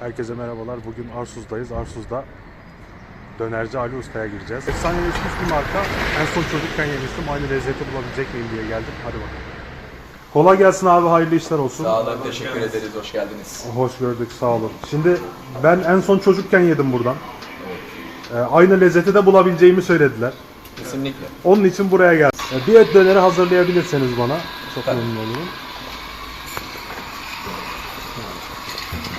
Herkese merhabalar. Bugün Arsuz'dayız. Arsuz'da dönerci Ali Usta'ya gireceğiz. Efsaneleşmiş bir marka. En son çocukken yemiştim. Aynı lezzeti bulabilecek miyim diye geldim. Hadi bakalım. Kolay gelsin abi. Hayırlı işler olsun. Sağ olun, teşekkür ederiz. Hoş geldiniz. Hoş gördük. Sağ olun. Şimdi ben en son çocukken yedim buradan. Ee, aynı lezzeti de bulabileceğimi söylediler. Kesinlikle. Onun için buraya geldim. Ee, Bir et döneri hazırlayabilirseniz bana. Çok Tabii. memnun olurum.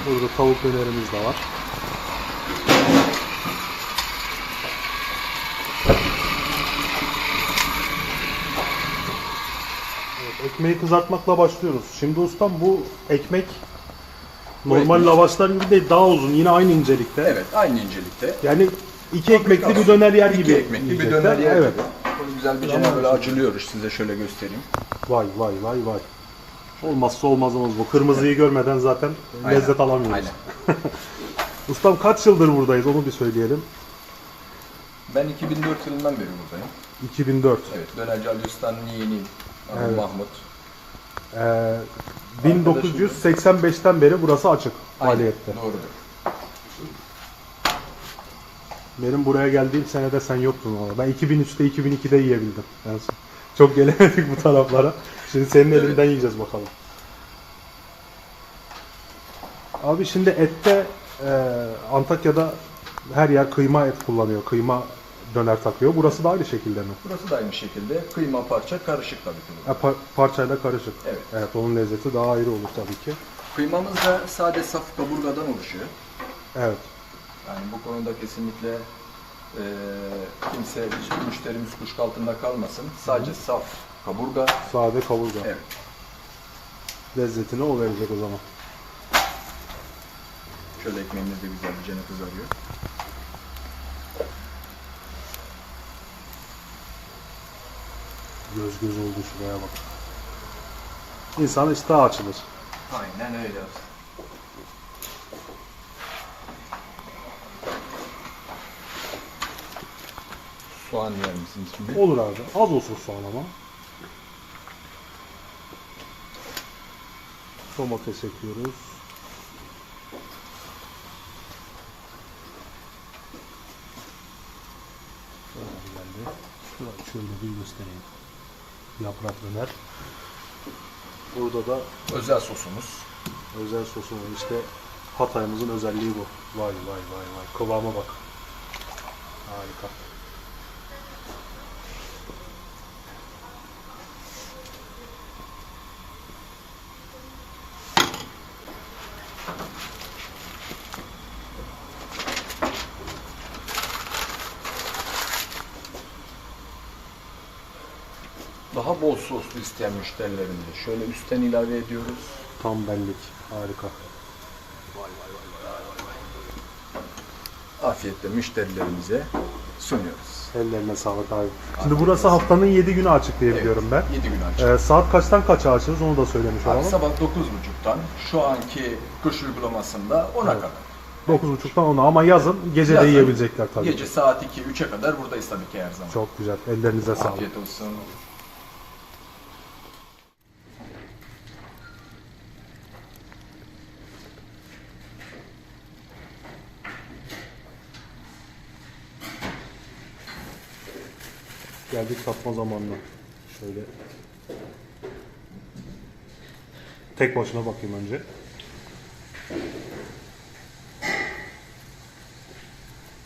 Burada tavuk dönerimiz de var. Evet, ekmeği kızartmakla başlıyoruz. Şimdi ustam bu ekmek normal lavaşlar gibi değil daha uzun yine aynı incelikte. Evet, aynı incelikte. Yani iki ekmekli bir döner yer gibi. İki ekmekli bir yiyecekler. döner yer Evet. gibi. Bunu güzel bir cana böyle acılıyoruz. Size şöyle göstereyim. Vay vay vay vay. Olmazsa olmazımız bu. Kırmızıyı görmeden zaten Aynen, lezzet alamıyoruz. Aynen. Ustam kaç yıldır buradayız onu bir söyleyelim. Ben 2004 yılından beri buradayım. 2004. Evet, Dönerci Ali Usta'nın yeğeniyim. Adım Evet. Mahmut. Ee, 1985'ten beri burası açık Aynen, faaliyette. Doğrudur. Benim buraya geldiğim senede sen yoktun ama. Ben 2003'te 2002'de yiyebildim. En son. Çok gelemedik bu taraflara. Şimdi senin Evet. elinden yiyeceğiz bakalım. Abi şimdi ette e, Antakya'da her yer kıyma et kullanıyor. Kıyma döner takıyor. Burası da aynı şekilde mi? Burası da aynı şekilde. Kıyma parça karışık tabii ki. Ha, par- parçayla karışık. Evet. Evet onun lezzeti daha ayrı olur tabii ki. Kıymamız da sade saf kaburgadan oluşuyor. Evet. Yani bu konuda kesinlikle eee kimse, müşterimiz kuşku altında kalmasın. Sadece saf kaburga. Sade kaburga. Evet. Lezzetini o verecek o zaman. Şöyle ekmeğimiz de güzel bir cene kızarıyor. Göz göz oldu şuraya bak. İnsan iştahı açılır. Aynen öyle. Soğan yer misiniz şimdi? Olur abi. Az olsun soğan ama. Domates ekliyoruz. Geldi. Şurayı şöyle bir göstereyim. Yaprak döner. Burada da Özel sosumuz. özel sosu var. İşte Hatay'ımızın özelliği bu. Vay vay vay vay. Kıvama bak. Harika. Daha bol soslu isteyen müşterilerimize şöyle üstten ilave ediyoruz. Tam bellik. Harika. Afiyetle müşterilerimize sunuyoruz. Ellerine sağlık abi. Şimdi burası haftanın 7 günü açık diye biliyorum ben. 7 gün açık. Ee, saat kaçtan kaça açıyoruz onu da söylemiş Abi olalım. sabah 9.30'dan şu anki kış uygulamasında 10'a kadar. 9.30'dan 10'a ama yazın gece de Yazın, yiyebilecekler tabii. Gece saat 2-3'e kadar buradayız tabii ki her zaman. Çok güzel. Ellerinize sağlık. Afiyet olsun. Geldik tatma zamanına. Şöyle tek başına bakayım önce.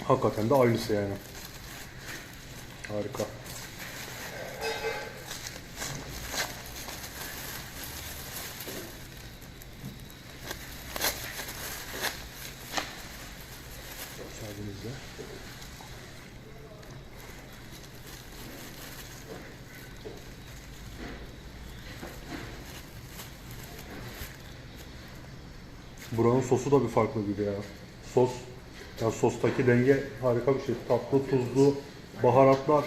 Hakikaten de aynısı yani. Harika. Buranın sosu da bir farklı gibi ya. Sos, ya sostaki denge harika bir şey. Tatlı, tuzlu, baharatlar.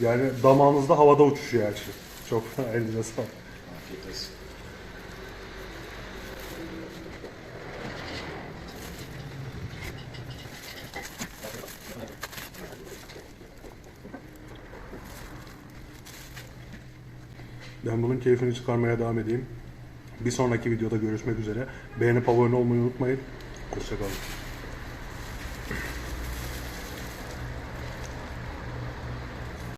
Yani damağınızda havada uçuşuyor her şey. Çok elinize sağlık. Afiyet olsun. Ben bunun keyfini çıkarmaya devam edeyim. Bir sonraki videoda görüşmek üzere. Beğenip abone olmayı unutmayın. Hoşçakalın.